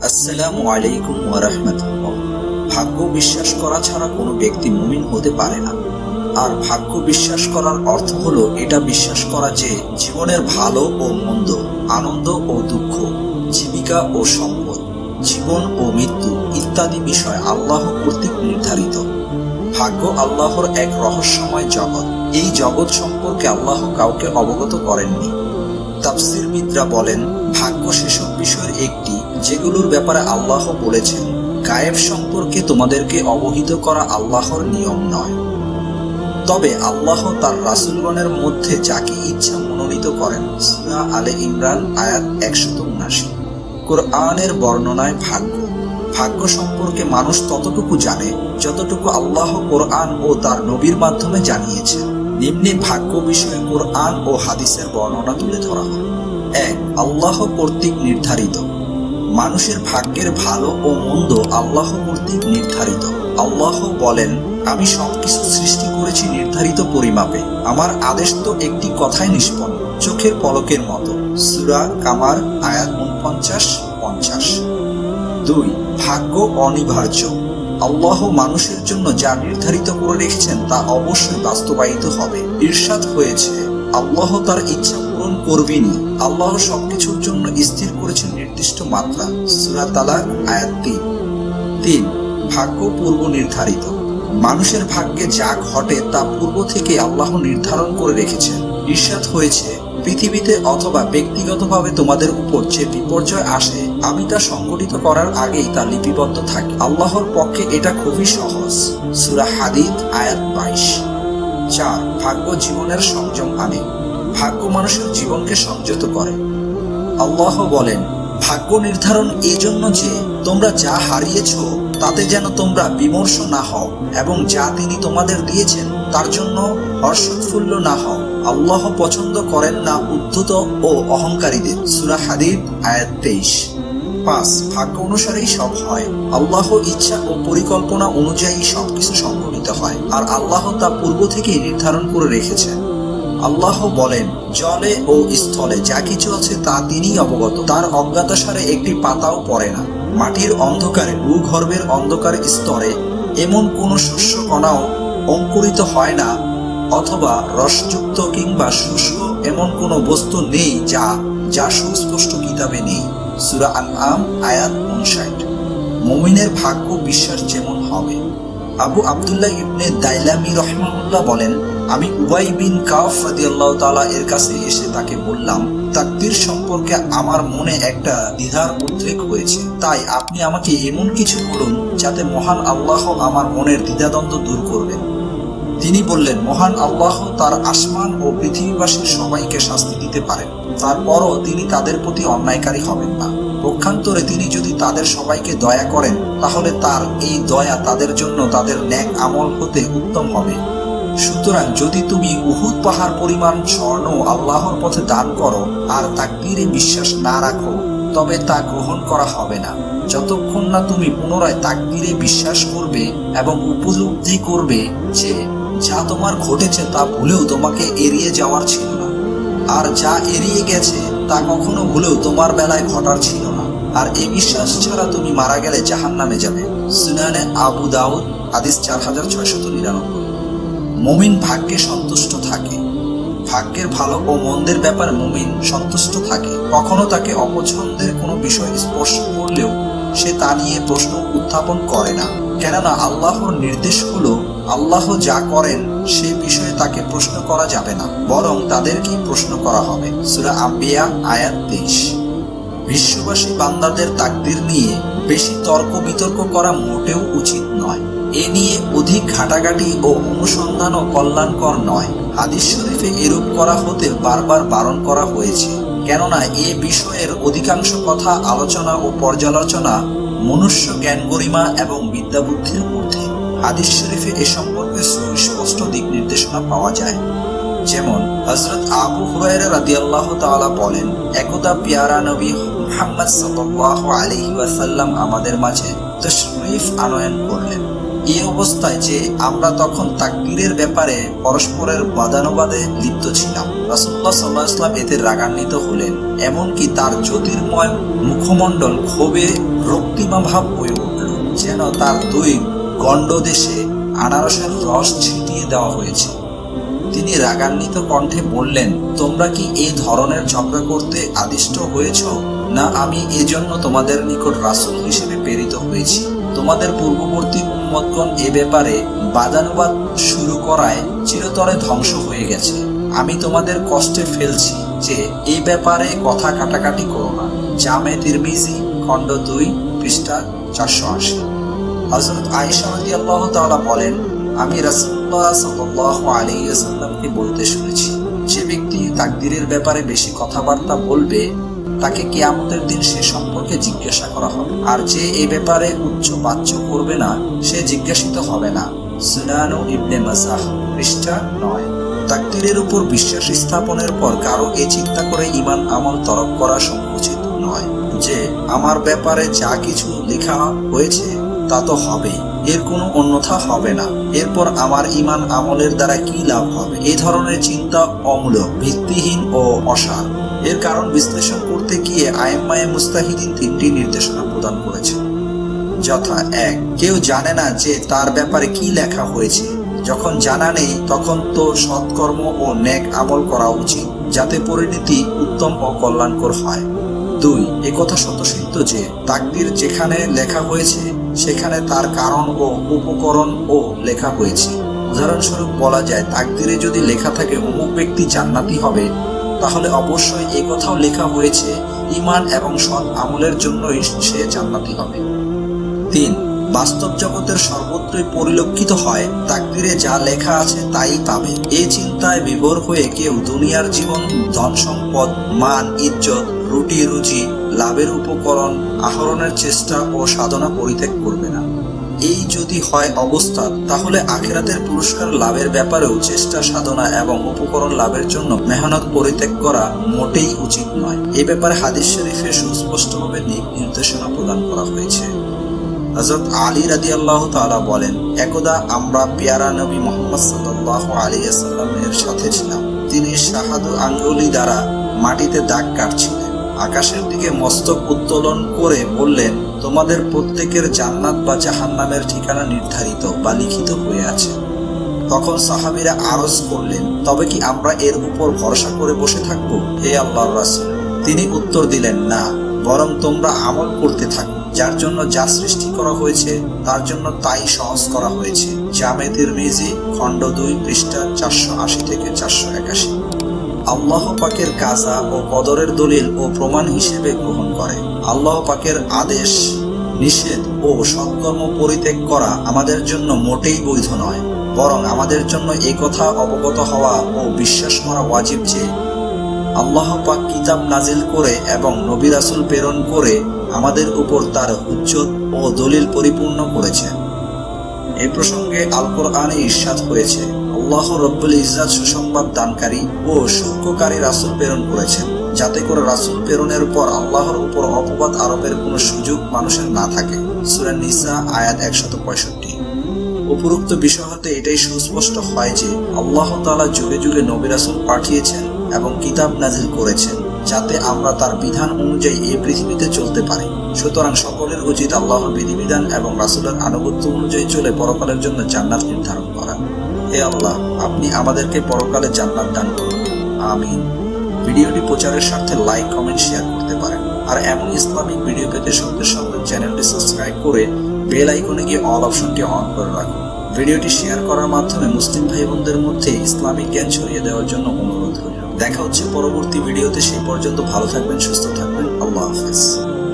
আসসালামু আলাইকুম ওয়ারাহমাতুল্লাহ ভাগ্য বিশ্বাস করা ছাড়া কোনো ব্যক্তি মুমিন হতে পারে না। আর ভাগ্য বিশ্বাস করার অর্থ হলো এটা বিশ্বাস করা যে জীবনের ভালো ও মন্দ, আনন্দ ও দুঃখ, জীবিকা ও সম্পদ, জীবন ও মৃত্যু ইত্যাদি বিষয় আল্লাহ কর্তৃক নির্ধারিত। ভাগ্য আল্লাহর এক রহস্যময় জগৎ। এই জগৎ সম্পর্কে আল্লাহ কাউকে অবগত করেননি। তাফসিরবিদরা বলেন, ভাগ্য সেসব বিষয়ের একটি যেগুলোর ব্যাপারে আল্লাহ বলেছেন, গায়েব সম্পর্কে তোমাদেরকে অবহিত করা আল্লাহর নিয়ম নয়। তবে আল্লাহ তার রাসুলগণের মধ্যে যাকে ইচ্ছা মনোনীত করেন, সূরা আলে ইমরান, আয়াত একশত উনাশি কোরআনের বর্ণনায় ভাগ্য। ভাগ্য সম্পর্কে মানুষ ততটুকু জানে, যতটুকু আল্লাহ কোরআন ও তার নবীর মাধ্যমে জানিয়েছেন। নিম্নে ভাগ্য বিষয়ে কোরআন ও হাদিসের বর্ণনা তুলে ধরা হল এক, আল্লাহ কর্তৃক নির্ধারিত। মানুষের ভাগ্যের ভালো ও মন্দ আল্লাহ কর্তৃক নির্ধারিত। আল্লাহ বলেন, আমি সবকিছু সৃষ্টি করেছি নির্ধারিত পরিমাপে। আমার আদেশ তো একটি কথাই নিষ্পন্ন, চোখের পলকের মতো। সুরা কামার, আয়াত উনপঞ্চাশ, পঞ্চাশ। দুই, ভাগ্য অনিবার্য। আল্লাহ মানুষের জন্য যা নির্ধারিত করে রেখেছেন তা অবশ্যই বাস্তবায়িত হবে। ঈর্ষাদ হয়েছে, আল্লাহ তার ইচ্ছা পূরণ করবেনই। আল্লাহ সবকিছুর জন্য স্থির করেছেন নির্দিষ্ট মাত্রা, সুরা তালাক, আয়াত তিন। তিন, ভাগ্য পূর্ব নির্ধারিত। মানুষের ভাগ্যে যা ঘটে তা পূর্ব থেকে আল্লাহ নির্ধারণ করে রেখেছেন। ঈর্ষাদ হয়েছে, পৃথিবীতে অথবা ব্যক্তিগতভাবে তোমাদের উপর যে বিপর্যয় আসে, আমি তা সংগঠিত করার আগেই তা লিপিবদ্ধ থাকি। আল্লাহর পক্ষে এটা খুবই সহজ। সুরা হাদিদ, আয়াত বাইশ। চার, ভাগ্য জীবনের সংযম আনে। ভাগ্য মানুষের জীবনকে সংযত করে। আল্লাহ বলেন, ভাগ্য নির্ধারণ এই জন্য যে তোমরা যা হারিয়েছ, তাতে যেন তোমরা বিমর্ষ না হও এবং যা তিনি তোমাদের দিয়েছেন, তার জন্য হর্ষোৎফুল্ল না হও। আল্লাহ পছন্দ করেন না উদ্ধত ও অহংকারীদের। সুরা হাদিদ, আয়াত তেইশ। পাঁচ, ভাগ্য অনুসারেই সব হয়। আল্লাহ ইচ্ছা ও পরিকল্পনা অনুযায়ী সবকিছু সংঘটিত হয়। আর আল্লাহ তা পূর্ব থেকেই নির্ধারণ করে রেখেছেন। আল্লাহ বলেন, জলে ও স্থলে যা কিছু আছে তা তিনিই অবগত। তার অজ্ঞাতসারে একটি পাতাও পড়ে না। মাটির অন্ধকারে, ভূগর্ভের অন্ধকার স্তরে এমন কোনো শস্য কণাও অঙ্কুরিত হয় না, অথবা রসযুক্ত কিংবা শুষ্ক এমন কোনো বস্তু নেই যা যা সুস্পষ্ট কিতাবে নেই। সুরা আল আম আয়াত উনষাট। মমিনের ভাগ্য বিশ্বাস যেমন হবে। আবু আবদুল্লাহ ইবনে দাইলামি রহমানুল্লাহ বলেন আমি উবাই বিন কাফ রাদিয়াল্লাহু তাআলা এর কাছে এসে তাকে বললাম, তাকদীর সম্পর্কে আমার মনে একটা দ্বিধার উদ্রেক হয়েছে। তাই আপনি আমাকে এমন কিছু বলুন যাতে মহান আল্লাহ আমার মনের দ্বিধাদ্বন্দ্ব দূর করবেন তিনি বললেন, মহান আল্লাহ তার আসমান ও পৃথিবীবাসীর সবাইকে শাস্তি দিতে পারেন। তারপরও তিনি তাদের প্রতি অন্যায়কারী হবেন না। পক্ষান্তরে তিনি যদি তাদের সবাইকে দয়া করেন, তাহলে তার এই দয়া তাদের জন্য তাদের ন্যাক আমল হতে উত্তম হবে। সুতরাং যদি তুমি উহুদ পাহাড় পরিমাণ স্বর্ণ আল্লাহর পথে দান করো আর তাকদীরে বিশ্বাস না রাখো, তবে তা গ্রহণ করা হবে না। যতক্ষণ না তুমি পুনরায় তাকদীরে বিশ্বাস করবে এবং উপলব্ধি করবে যে যা তোমার ঘটেছে তা ভুলেও তোমাকে এড়িয়ে যাওয়ার ছিল না। আর যা এড়িয়ে গেছে তা কখনো ভুলেও তোমার বেলায় ঘটার ছিল না। আর এই বিশ্বাস ছাড়া তুমি মারা গেলে জাহান নামে যাবে। সুনানে আবু দাউদ আদিস চার হাজার ছয়শত নিরানব্বই। মমিন ভাগ্যে সন্তুষ্ট থাকে। ভাগ্যের ভালো ও মন্দের ব্যাপারে মুমিন সন্তুষ্ট থাকে। কখনো তাকে অপছন্দের কোনো বিষয় স্পর্শ করলেও সে তা নিয়ে প্রশ্ন উত্থাপন করে না। কেননা আল্লাহর নির্দেশ হলো আল্লাহ যা করেন, সে বিষয়ে তাকে প্রশ্ন করা যাবে না। বরং তাদেরকেই প্রশ্ন করা হবে। সুরা আম্বিয়া, আয়াত তেইশ। বিশ্ববাসী বান্দাদের তাকদির নিয়ে বেশি তর্ক বিতর্ক করা মোটেও উচিত নয়। এ নিয়ে অধিক ঘাটাঘাটি ও অনুসন্ধানও কল্যাণকর নয়। হাদিস শরীফে এরূপ করা হতে বারবার বারণ করা হয়েছে। কেননা এ বিষয়ের অধিকাংশ কথা আলোচনা ও পর্যালোচনা মনুষ্য জ্ঞান গরিমা এবং বিদ্যা বুদ্ধির মধ্যে। হাদিস শরীফে এ সম্পর্কে সুস্পষ্ট দিক নির্দেশনা পাওয়া যায়। যেমন হজরত আবু হুরায়রা রাদিয়াল্লাহু তাআলা বলেন, একদা পিয়ারা নবী মুহাম্মদ সাল্লাল্লাহু আলাইহি ওয়াসাল্লাম আমাদের মাঝে তশরিফ আনয়ন করলেন। এই অবস্থায় যে আমরা তখন তাকবীরের ব্যাপারে পরস্পরের বাদানুবাদে লিপ্ত ছিলাম। রাসুল্লাহ সাল্লাহ ইসলাম এতে রাগান্বিত হলেন, এমনকি তার জ্যোতির্ময় মুখমণ্ডল ক্ষোভে রক্তিমা ভাব হয়ে উঠল, যেন তার দুই গণ্ডদেশে আনারসের রস ছিটিয়ে দেওয়া হয়েছে। তিনি রাগান্বিত কণ্ঠে বললেন, তোমরা কি এই ধরনের ঝগড়া করতে আদিষ্ট হয়েছ? না, আমি এজন্য তোমাদের নিকট রাসূল হিসেবে প্রেরিত হয়েছি। তোমাদের পূর্ববর্তী উম্মতগণ এ ব্যাপারে বাদানুবাদ শুরু করায় চিরতরে ধ্বংস হয়ে গেছে। আমি তোমাদের কষ্টে ফেলছি যে এই ব্যাপারে কথা কাটাকাটি করো না। জামে তিরমিজি, খণ্ড দুই, পৃষ্ঠা চারশো আশি। হজরত রাদিয়াল্লাহু তাআলা বলেন, আমি আলাইহি ওয়াসাল্লামকে বলতে শুনেছি, যে ব্যক্তি তাকদীরের ব্যাপারে বেশি কথাবার্তা বলবে তাকে কিয়ামতের দিন সে সম্পর্কে জিজ্ঞাসা করা হবে। আর যে এ ব্যাপারে উচ্চ বাচ্য করবে না, সে জিজ্ঞাসিত হবে না। সুনানু ইবনে মাজাহ পৃষ্ঠা নয়। তাকদীরের উপর বিশ্বাস স্থাপনের পর কারও এ চিন্তা করে ইমান আমল তরক করা সংকুচিত নয়। যে, আমার ব্যাপারে যা কিছু লেখা হয়েছে, তা তো হবে এর কোনো অন্যথা হবে না। এরপর আমার ইমান আমলের দ্বারা কি লাভ হবে? এ ধরনের চিন্তা অমূলক, ভিত্তিহীন ও অসার। এর কারণ বিশ্লেষণ করতে গিয়ে আয়েম্মায়ে মুস্তাহিদিন তিনটি নির্দেশনা প্রদান করেছেন যথা এক, কেউ জানে না যে তার ব্যাপারে কি লেখা হয়েছে। যখন জানা নেই, তখন তো সৎকর্ম ও নেক আমল করা উচিত, যাতে পরিণতি উত্তম ও কল্যাণকর হয়। দুই একথা স্বতঃসিদ্ধ যে তাকদির যেখানে লেখা হয়েছে, সেখানে তার কারণ ও উপকরণ ও লেখা হয়েছে। উদাহরণস্বরূপ বলা যায়, তাকদিরে যদি লেখা থাকে, অমুক ব্যক্তি জান্নাতি হবে। তাহলে অবশ্যই এ কথাও লেখা হয়েছে ইমান এবং সৎ আমলের জন্যই সে জান্নাতি হবে। তিন, বাস্তব জগতের সর্বত্রই পরিলক্ষিত হয় তাকদিরে যা লেখা আছে তাই পাবে। এই চিন্তায় বিভোর হয়ে কেউ দুনিয়ার জীবন ধন সম্পদ মান, ইজ্জত রুটি রুজি লাভের উপকরণ, আহরণের চেষ্টা ও সাধনা পরিত্যাগ করবে না। এই যদি হয় অবস্থা, তাহলে আখেরাতের পুরস্কার লাভের ব্যাপারেও চেষ্টা, সাধনা এবং উপকরণ লাভের জন্য মেহনত পরিত্যাগ করা মোটেই উচিত নয়। এ ব্যাপারে হাদিস শরীফে সুস্পষ্টভাবে দিক নির্দেশনা প্রদান করা হয়েছে। হজরত আলী রাদি আল্লাহ তালা বলেন, একদা আমরা পেয়ারা নবী মোহাম্মদ সাল্লাহ আলী আসাল্লামের সাথে ছিলাম। তিনি শাহাদু আঙ্গুলি দ্বারা মাটিতে দাগ কাটছিলেন। আকাশের দিকে মস্তক উত্তোলন করে বললেন তোমাদের প্রত্যেকের জান্নাত বা জাহান্নামের ঠিকানা নির্ধারিত বা লিখিত হয়ে আছে। তখন সাহাবিরা আরজ করলেন, তবে কি আমরা এর উপর ভরসা করে বসে থাকব? হে আল্লাহর রাসূল, তিনি উত্তর দিলেন, না, বরং তোমরা আমল করতে থাকো। যার জন্য যা সৃষ্টি করা হয়েছে, তার জন্য তাই সহজ করা হয়েছে। জামেদের মেজি খণ্ড দুই, পৃষ্ঠা চারশো আশি থেকে চারশো একাশি। আল্লাহ পাকের কাজা ও কদরের দলিল ও প্রমাণ হিসেবে গ্রহণ করে। আল্লাহ পাকের আদেশ, নিষেধ ও সৎকর্ম পরিত্যাগ করা আমাদের জন্য মোটেই বৈধ নয়, বরং আমাদের জন্য এই কথা অবগত হওয়া ও বিশ্বাস করা ওয়াজিব যে, আল্লাহ পাক কিতাব নাজিল করে এবং নবী রাসূল প্রেরণ করে আমাদের উপর তার হুজ্জত ও দলিল পরিপূর্ণ করেছেন। এই প্রসঙ্গে আল কোরআনে ইরশাদ হয়েছে। আল্লাহ রব্বুল ইজ্জাত সুসংবাদ দানকারী ও সূক্ষ্মকারী রাসুল প্রেরণ করেছেন। যাতে করে রাসূল প্রেরণের পর আল্লাহর উপর অপবাদ আরোপের কোনো সুযোগ মানুষের না থাকে। সূরা নিসা আয়াত একশত পঁয়ষট্টি। উপরোক্ত বিষয় হতে এটাই সুস্পষ্ট হয় যে আল্লাহ তালা যুগে যুগে নবী রাসূল পাঠিয়েছেন এবং কিতাব নাজিল করেছেন যাতে আমরা তার বিধান অনুযায়ী এই পৃথিবীতে চলতে পারি। সুতরাং সকলের উচিত আল্লাহর বিধিবিধান এবং রাসুলের আনুগত্য অনুযায়ী চলে পরকালের জন্য জান্নাত নির্ধারণ করা। হে আল্লাহ, আপনি আমাদেরকে পরকালে জান্নাত দান করুন। আমিন। ভিডিওটি প্রচারের স্বার্থে লাইক, কমেন্ট, শেয়ার করতে পারেন। আর এমন ইসলামিক ভিডিও পেতে সঙ্গে সঙ্গে চ্যানেলটি সাবস্ক্রাইব করে বেল আইকনে গিয়ে অল অপশনটি অন করে রাখুন। ভিডিওটি শেয়ার করার মাধ্যমে মুসলিম ভাই বোনদের মধ্যে ইসলামিক জ্ঞান ছড়িয়ে দেওয়ার জন্য অনুরোধ রইল। দেখা হচ্ছে পরবর্তী ভিডিওতে, সেই পর্যন্ত ভালো থাকবেন, সুস্থ থাকবেন। আল্লাহ হাফেজ।